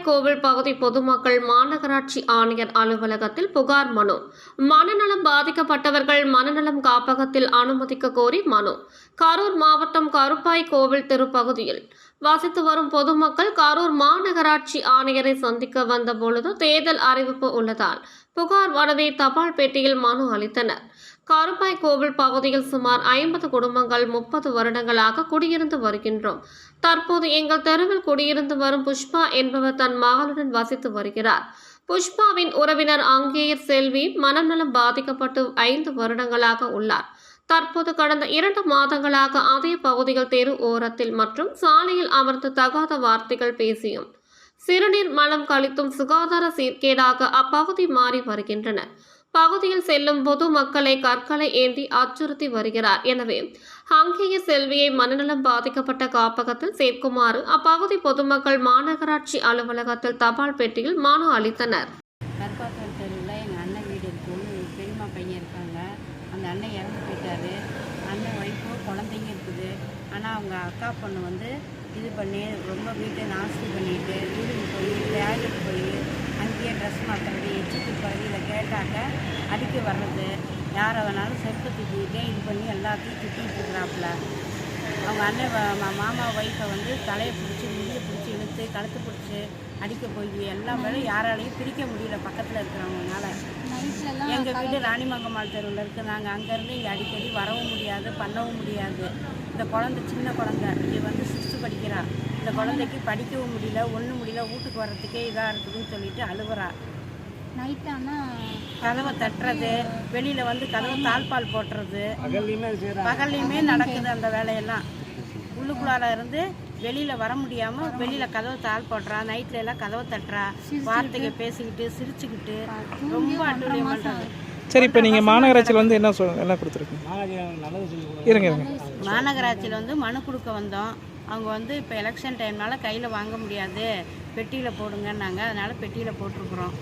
அப்பகுதி பொதுமக்கள் மாநகராட்சி ஆணையர் அலுவலகத்தில் புகார் மனு. மனநலம் பாதிக்கப்பட்டவர்கள் மனநலம் காப்பகத்தில் அனுமதிக்க கோரி மனு. கரூர் மாவட்டம் கருப்பாய் கோவில் திருப்பகுதியில் வசித்து வரும் பொதுமக்கள் கரூர் மாநகராட்சி ஆணையரை சந்திக்க வந்த பொழுது தேர்தல் அறிவிப்பு உள்ளதால் புகார் மனுவை தபால் பெட்டியில் மனு அளித்தனர். கருப்பாய் கோவில் பகுதியில் சுமார் ஐம்பது குடும்பங்கள் முப்பது வருடங்களாக குடியிருந்து வருகின்றோம். தற்போது எங்கள் தெருவில் குடியிருந்து வரும் புஷ்பா என்பவர் தன் மகளுடன் வசித்து வருகிறார். புஷ்பாவின் உறவினர் அங்கேயர் செல்வி மனநலம் பாதிக்கப்பட்டு ஐந்து வருடங்களாக உள்ளார். தற்போது கடந்த இரண்டு மாதங்களாக அதே பகுதிகள் தெரு ஓரத்தில் மற்றும் சாலையில் அமர்ந்து தகாத வார்த்தைகள் பேசியும் சிறுநீர் மலம் கழித்தும் சுகாதார சீர்கேடாக அப்பகுதி மாறி வருகின்றன பகுதியில் செல்லும் பொது மக்களை கற்களை ஏந்தி அச்சுறுத்தி வருகிறார். எனவே அங்கேய செல்வியை மனநலம் பாதிக்கப்பட்ட காப்பகத்தில் சேர்க்குமாறு அப்பகுதி பொதுமக்கள் மாநகராட்சி அலுவலகத்தில் தபால் பெட்டியில் மனு அளித்தனர். கருப்பாத்தூர் தெருவில் எங்கள் அண்ணன் வீடு இருக்குது எங்கள் பெரியம்மா பையன் இருக்காங்க. அந்த அண்ணன் இறந்து போயிட்டாரு. அண்ணன் ஒய்ஃபு குழந்தைங்க இருக்குது. ஆனால் அவங்க அக்கா பொண்ணு வந்து இது பண்ணி ரொம்ப வீட்டை நாஸ்தி பண்ணிட்டு வீட்டுக்கு போய் வேலைக்கு போய் கேட்டாக்க அடிக்க வர்றது யாரை வேணாலும் செருப்பு தூக்கிக்கிட்டே இது பண்ணி எல்லாத்தையும் திட்டிகிட்டு இருக்கிறாப்புல. அவங்க அண்ணன் மாமா ஒய்ஃபை வந்து தலையை பிடிச்சி முடியை பிடிச்சி இழுத்து கழுத்து பிடிச்சி அடிக்க போய் எல்லா வேலையும் யாராலையும் பிரிக்க முடியல பக்கத்தில் இருக்கிறவங்கனால. எங்கள் வீடு ராணிமங்கம்மாள் தெருவில் இருக்குது நாங்கள் அங்கேருந்து இங்கே அடிக்கடி வரவும் முடியாது பண்ணவும் முடியாது. இந்த குழந்தை சின்ன குழந்தை இது வந்து சிக்ஸ்த்து படிக்கிறா. இந்த குழந்தைக்கு படிக்கவும் முடியல ஒன்றும் முடியல வீட்டுக்கு வர்றதுக்கே இதாக இருக்குதுன்னு சொல்லிட்டு அழுகுறா. நைட் ஆனால் கதவை தட்டுறது வெளியில் வந்து கதவை தாழ்பால் போட்டுறது. பகல்லையுமே நடக்குது அந்த வேலையெல்லாம். உள்ளுக்குள்ளார இருந்து வெளியில் வர முடியாமல் வெளியில் கதவை தாழ் போடுறா நைட்ல எல்லாம் கதவை தட்டுறா வார்த்தைங்க பேசிக்கிட்டு சிரிச்சுக்கிட்டு ரொம்ப அட்டூழியம் பண்ணுறது சரி இப்போ நீங்கள் மாநகராட்சியில் வந்து என்ன சொல் என்ன கொடுத்துருக்கீங்க? இருங்க இருங்க. மாநகராட்சியில் வந்து மனு கொடுக்க வந்தோம். அவங்க வந்து இப்போ எலெக்ஷன் டைம்னால கையில் வாங்க முடியாது. பெட்டியில் போடுங்கன்னாங்க. அதனால் பெட்டியில் போட்டிருக்குறோம்.